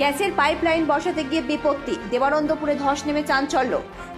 গ্যাসের পাইপলাইন বসাতে গিয়ে বিপত্তি। দেবানন্দপুরে ধস নেমে চাঞ্চল্য।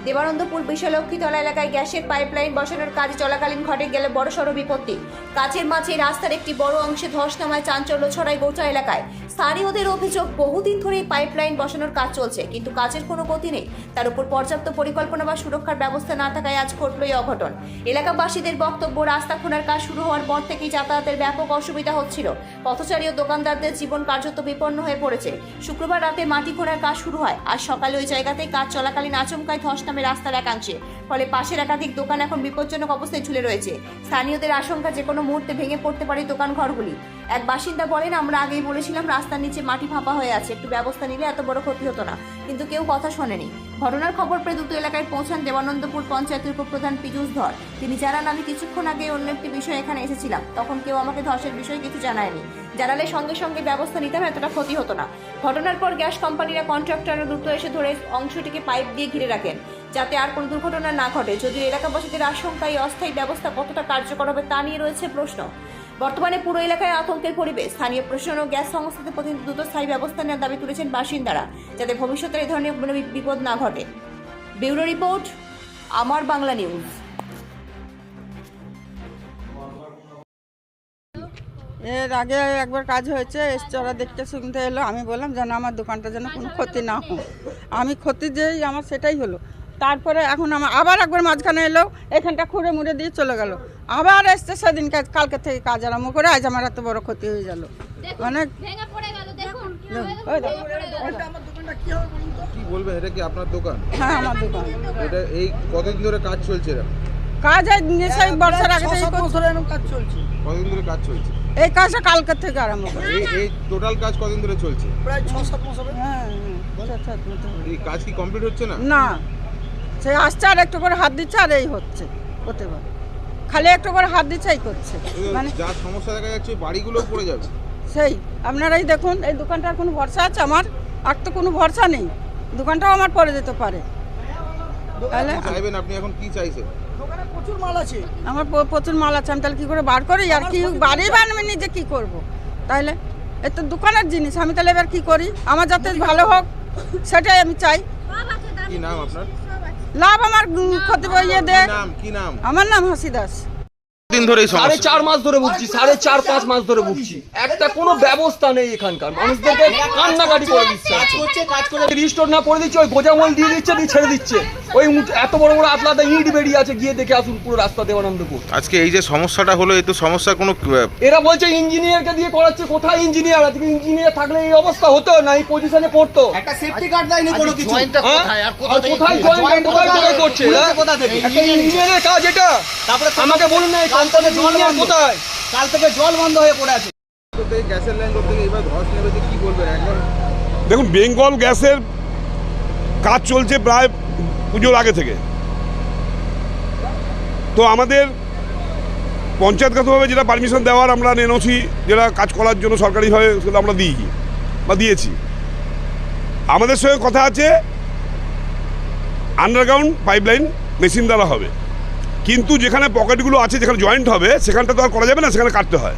দেবানন্দপুর বিশালক্ষীতলা এলাকায় গ্যাসের পাইপলাইন বসানোর কাজ চলাকালীন ঘটে গেলে বড়সড় বিপত্তি। কাজের মাঝে রাস্তার একটি বড় অংশে ধস নামায় চাঞ্চল্য ছড়ায় গোটা এলাকায়। স্থানীয়দের অভিযোগ, বহুদিন ধরে পাইপলাইন বসানোর কাজ চলছে, কিন্তু কাজের কোনো গতি নেই। তার উপর পর্যাপ্ত পরিকল্পনা বা সুরক্ষার ব্যবস্থা না থাকায় আজ ঘটল এই অঘটন। এলাকাবাসীদের বক্তব্য, রাস্তা খোলার কাজ শুরু হওয়ার পর থেকেই যাতায়াতের ব্যাপক অসুবিধা হচ্ছিল। পথচারী ও দোকানদারদের জীবন কার্যত বিপন্ন হয়ে পড়েছে। শুক্রবার রাতে মাটি খোঁড়ার কাজ শুরু হয়। আর সকালে ওই জায়গাতে কাজ চলাকালীন আচমকায় ধস নামে রাস্তার একাংশে। ফলে পাশের একাধিক দোকান এখন বিপজ্জনক অবস্থায় ঝুলে রয়েছে। স্থানীয়দের আশঙ্কা যে কোনো মুহূর্তে ভেঙে পড়তে পারে দোকান ঘরগুলি। এক বাসিন্দা বলেন, আমরা আগেই বলেছিলাম রাস্তার নিচে মাটি ফাঁপা হয়ে আছে, একটু ব্যবস্থা নিলে এত বড় ক্ষতি হতো না। কিন্তু কেউ কথা শোনেনি। ঘটনার খবর পেয়ে দ্রুত এলাকায় পৌঁছান দেবানন্দপুর পঞ্চায়েতের উপপ্রধান পীযূষ ধর। তিনি জানান, আমি কিছুক্ষণ আগে অন্য একটি বিষয়ে এখানে এসেছিলাম। তখন কেউ আমাকে ধসের বিষয়ে কিছু জানায়নি। জানালে সঙ্গে সঙ্গে ব্যবস্থা নিতাম এতটা ক্ষতি হতো না। ঘটনার পর গ্যাস কোম্পানিরা কন্ট্রাক্টররা দ্রুত এসে ধরে অংশটিকে পাইপ দিয়ে ঘিরে রাখেন। যাতে আর কোনো দুর্ঘটনা না ঘটে। যদিও এলাকাবাসীদের আশঙ্কা এই অস্থায়ী ব্যবস্থা কতটা কার্যকর হবে তা নিয়ে রয়েছে প্রশ্ন। বর্তমানে পুরো এলাকায় আতঙ্কের পরিবেশ। স্থানীয় প্রশাসন ও গ্যাস সংস্থাতে প্রতি দ্রুত স্থায়ী ব্যবস্থা নেওয়ার দাবি তুলেছেন বাসিন্দারা, যাতে ভবিষ্যতে এই ধরনের কোনো বিপদ না ঘটে। ব্যুরো রিপোর্ট, আমার বাংলা নিউজ। এর আগে একবার কাজ হয়েছে, এসছে ওরা দেখতে শুনতে এলো। আমি বললাম, যেন আমার দোকানটা যেন কোনো ক্ষতি না হোক। আমি ক্ষতি যেই, আমার সেটাই হলো। তারপরে এখন আমার আবার একবার মাঝখানে এলো এখানটা খুঁড়ে মুড়ে দিয়ে চলে গেল। আবার এসছে সেদিন কাজ কালকে থেকে কাজ আরম্ভ করে আজ আমার এত বড় ক্ষতি হয়ে গেল। মানে ভেঙে পড়ে গেল দেখুন ওই দেখো, ওই দেখো। কি বলবেন এটা কি আপনার দোকান? হ্যাঁ আমার দোকান। এটা এই কতদিন ধরে কাজ চলছে এরা কাজ এই সেই বর্ষার আগে থেকেই করছি। কতদিন ধরে কাজ চলছে? এই কাজটা কালকে থেকে আরম্ভ করে এই এই টোটাল কাজ কতদিন ধরে চলছে? হ্যাঁ হ্যাঁ সাত সাত মতো হবে। এই কাজ কি কমপ্লিট হচ্ছে না? না। সে আসছে আর একটু করে হাত দিচ্ছে আর এই হচ্ছে হতে পারে খালি একটু করে হাত দিচ্ছে এই করছে। মানে যা সমস্যা দেখা যাচ্ছে বাড়িগুলো পড়ে যাবে। সেই আপনারাই দেখুন এই দোকানটার কোনো ভরসা আছে আমার? আর তো কোনো ভরসা নেই। দোকানটাও আমার পড়ে যেতে পারে। তাহলে চাইবেন আপনি এখন? কি চাইছেন? আমার প্রচুর মাল আছে আমি তাহলে কী করে বার করি? আর কি বাড়ি বানবে নিজে কী করব। তাহলে এ তো দোকানের জিনিস আমি তাহলে এবার কী করি? আমার যাতে ভালো হোক সেটাই আমি চাই। কি নাম আপনার? লাভ আমার ক্ষতি বইয়ে নাম? আমার নাম হাসি দাস দিন ধরে সাড়ে সমস্যা। চার মাস ধরে ভুগছি সাড়ে চার পাঁচ মাস ধরে ভুগছি। একটা কোনো ব্যবস্থা নেই এখানকার। মানুষদেরকে কান্নাকাটি করে দিচ্ছে। রিস্টোর না করে দিচ্ছে ওই গোজামল দিয়ে দিচ্ছে দিয়ে ছেড়ে দিচ্ছে। ওই এত বড় বড় আতলাতে ইট বেরিয়ে আছে গিয়ে দেখে আসুন পুরো রাস্তা দেবানন্দপুর। আজকে এই যে সমস্যাটা হলো এই তো সমস্যার কোনো এরা বলছে ইঞ্জিনিয়ারকে দিয়ে করাচ্ছে কোথায় ইঞ্জিনিয়ার? আজকে ইঞ্জিনিয়ার থাকলে এই অবস্থা হতো না এই পজিশনে পড়তো। একটা সেফটি কার্ড দেয়নি কোনো কিছু। হ্যাঁ? আর কোথায় joint কোথায় করছে? কোথা থেকে? একটা ইঞ্জিনিয়ারের কাজ এটা। তারপরে আমাকে বলুন না জল বন্ধ। কোথায়? কাল থেকে জল বন্ধ হয়ে পড়ে আছে। গ্যাসের লাইন করতে এবার ধস নেমেছে কি বলবেন একবার দেখুন বেঙ্গল গ্যাসের কাজ চলছে প্রায় পুজোর আগে থেকে। তো আমাদের পঞ্চায়েতগতভাবে যেটা পারমিশন দেওয়ার আমরা এনওসি যেটা কাজ করার জন্য সরকারিভাবে সেটা আমরা দিই বা দিয়েছি। আমাদের সঙ্গে কথা আছে আন্ডারগ্রাউন্ড পাইপলাইন মেশিন দ্বারা হবে। কিন্তু যেখানে পকেটগুলো আছে, যেখানে জয়েন্ট হবে, সেখানটা তো আর করা যাবে না, সেখানে কাটতে হয়।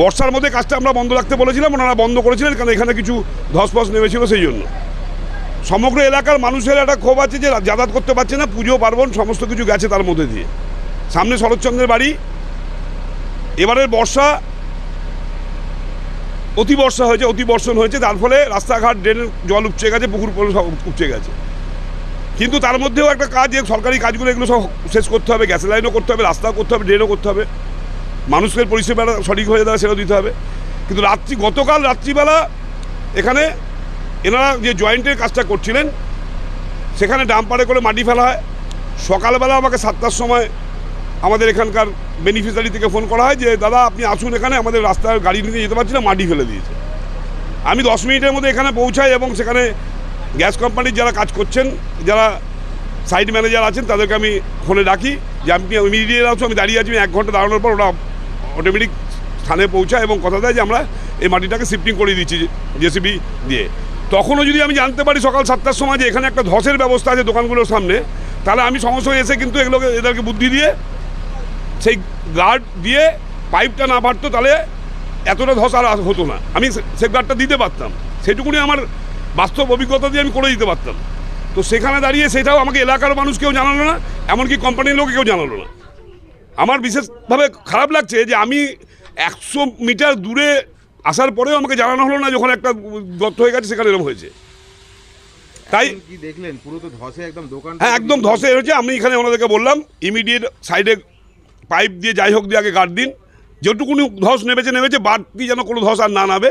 বর্ষার মধ্যে কাজটা আমরা বন্ধ রাখতে বলেছিলাম, ওনারা বন্ধ করেছিলেন, কারণ এখানে কিছু ধসফস নেমেছিল সেই জন্য। সমগ্র এলাকার মানুষের একটা ক্ষোভ আছে যে যাতায়াত করতে পারছে না, পুজো, পার্বণ, সমস্ত কিছু গেছে তার মধ্যে দিয়ে। সামনে শরৎচন্দ্রের বাড়ি। এবারের বর্ষা অতি বর্ষা হয়েছে অতি বর্ষণ হয়েছে, তার ফলে রাস্তাঘাট ড্রেনের জল উপচে গেছে, পুকুর উপচে গেছে। কিন্তু তার মধ্যেও একটা কাজ সরকারি কাজগুলো এগুলো সব শেষ করতে হবে গ্যাস লাইনও করতে হবে, রাস্তাও করতে হবে ড্রেনও করতে হবে। মানুষের পরিষেবাটা সঠিক হয়ে যাবে সেটাও দিতে হবে। কিন্তু রাত্রি, গতকাল রাত্রিবেলা এখানে এনারা যে জয়েন্টের কাজটা করছিলেন, সেখানে ডাম্পারে করে মাটি ফেলা হয়। সকালবেলা আমাকে সাতটার সময় আমাদের এখানকার বেনিফিশিয়ারি থেকে ফোন করা হয় যে, দাদা, আপনি আসুন এখানে, আমাদের রাস্তায় গাড়ি নিয়ে যেতে পারছি না, মাটি ফেলে দিয়েছে। আমি দশ মিনিটের মধ্যে এখানে পৌঁছাই এবং সেখানে গ্যাস কোম্পানির যারা কাজ করছেন, যারা সাইট ম্যানেজার আছেন, তাদেরকে আমি ফোনে ডাকি যে আপনি ইমিডিয়েট আসো আমি দাঁড়িয়ে আছি, আমি এক ঘণ্টা দাঁড়ানোর পর ওরা অটোমেটিক স্থানে পৌঁছায় এবং কথা দেয় যে আমরা এই মাটিটাকে শিফটিং করে দিচ্ছি জেসিবি দিয়ে। তখনও যদি আমি জানতে পারি সকাল সাতটার সময় যে এখানে একটা ধসের ব্যবস্থা আছে দোকানগুলোর সামনে, তাহলে আমি সঙ্গে সঙ্গে এসে কিন্তু এগুলোকে, এদেরকে বুদ্ধি দিয়ে, সেই গার্ড দিয়ে পাইপটা না পারতো তাহলে এতটা ধস আর হতো না। আমি সে গার্ডটা দিতে পারতাম। সেটুকুনি আমার বাস্তব অভিজ্ঞতা দিয়ে আমি করে দিতে পারতাম। তো সেখানে দাঁড়িয়ে সেটাও আমাকে এলাকার মানুষ কেউ জানালো না এমনকি কোম্পানির লোক কেউ জানালো না। আমার বিশেষভাবে খারাপ লাগছে যে আমি একশো মিটার দূরে আসার পরেও আমাকে জানানো হলো না যখন একটা গর্ত হয়ে গেছে সেখানে এরকম হয়েছে। তাই কি দেখলেন? পুরো তো ধসে একদম দোকান হ্যাঁ একদম ধসে হয়েছে আমি এখানে ওনাদেরকে বললাম ইমিডিয়েট সাইডে পাইপ দিয়ে যাই হোক দিয়ে আগে গার্ড দিন। যেটুকুনি ধস নেমেছে নেমেছে বাড়তি যেন কোনো ধস আর না নামে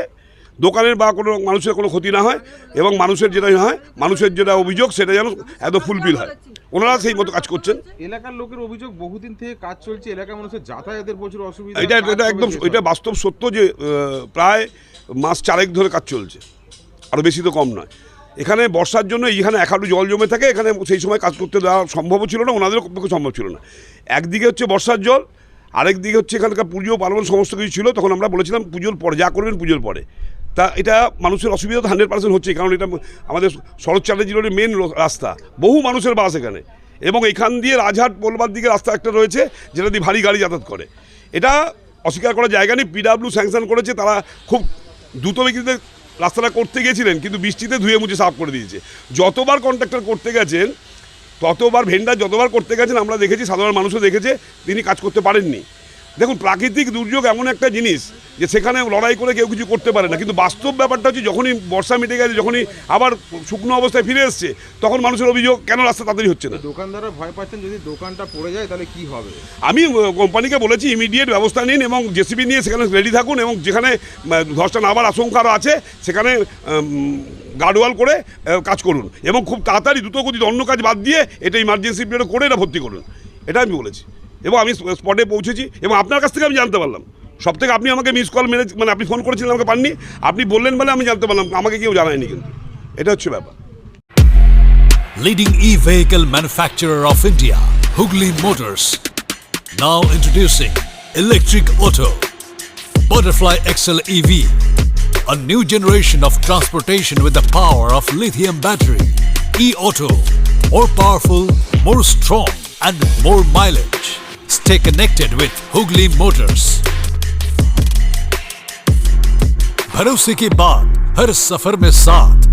দোকানের বা কোনো মানুষের কোনো ক্ষতি না হয় এবং মানুষের যেটা হয় মানুষের যেটা অভিযোগ সেটা যেন একদম ফুলফিল হয়। ওনারা সেই মতো কাজ করছেন। এলাকার লোকের অভিযোগ বহুদিন থেকে কাজ চলছে এলাকার মানুষের যাতায়াতের প্রচুর অসুবিধা এটা এটা একদম এটা বাস্তব সত্য যে প্রায় মাস চারেক ধরে কাজ চলছে। আরও বেশি তো কম নয়। এখানে বর্ষার জন্য এইখানে এক হাঁটু জল জমে থাকে এখানে সেই সময় কাজ করতে দেওয়া সম্ভবও ছিল না ওনাদেরও পক্ষে সম্ভব ছিল না। একদিকে হচ্ছে বর্ষার জল আরেক দিকে হচ্ছে এখানকার পুজো পার্বণ সমস্ত কিছু ছিল তখন আমরা বলেছিলাম পুজোর পরে যা করবেন পুজোর পরে। তা এটা মানুষের অসুবিধা তো হান্ড্রেড পার্সেন্ট হচ্ছে কারণ এটা আমাদের শরৎ রোডের মেন রাস্তা। বহু মানুষের বাস এখানে। এবং এখান দিয়ে রাজহাট পোলবার দিকে রাস্তা একটা রয়েছে, যেটা দিয়ে ভারী গাড়ি যাতায়াত করে। এটা অস্বীকার করার জায়গা নেই পিডাব্লিউ স্যাংশন করেছে, তারা খুব দ্রুত গতিতে রাস্তাটা করতে গিয়েছিলেন, কিন্তু বৃষ্টিতে ধুয়ে মুছে সাফ করে দিয়েছে। যতবার কন্ট্রাক্টর করতে গেছেন, ততবার ভেন্ডার যতবার করতে গেছেন, আমরা দেখেছি, সাধারণ মানুষও দেখেছে, তিনি কাজ করতে পারেননি। দেখুন প্রাকৃতিক দুর্যোগ এমন একটা জিনিস যে সেখানে লড়াই করে কেউ কিছু করতে পারে না। কিন্তু বাস্তব ব্যাপারটা হচ্ছে যখনই বর্ষা মিটে গেছে যখনই আবার শুকনো অবস্থায় ফিরে এসছে তখন মানুষের অভিযোগ কেন রাস্তা তাড়াতাড়ি হচ্ছে না? দোকানদাররা ভয় পাচ্ছেন যদি দোকানটা পড়ে যায় তাহলে কি হবে? আমি কোম্পানিকে বলেছি ইমিডিয়েট ব্যবস্থা নিন এবং জেসিবি নিয়ে সেখানে রেডি থাকুন এবং যেখানে ধসটা নামার আশঙ্কা আরও আছে সেখানে গার্ডওয়াল করে কাজ করুন এবং খুব তাড়াতাড়ি দ্রুত গতিতে অন্য কাজ বাদ দিয়ে এটা ইমার্জেন্সি পিরিয়ডে করে এটা ভর্তি করুন। এটা আমি বলেছি। এবং আমি স্পটে পৌঁছেছি এবং আপনার কাছ থেকে আমি জানতে পারলাম সব থেকে আপনি আমাকে মিস কল মেরে মানে আপনি ফোন করেছিলেন আমাকে পাননি আপনি বললেন বলে আমি জানতে পারলাম আমাকে কেউ জানায়নি কিন্তু এটা হচ্ছে ব্যাপার leading e-vehicle manufacturer of India, Hugli Motors. Now introducing electric auto, Butterfly XL EV, a new generation of transportation with the power of lithium battery. E-auto, more powerful, more strong, and more mileage. Stay connected with Hugli Motors. भरोसे के बाद हर सफर में साथ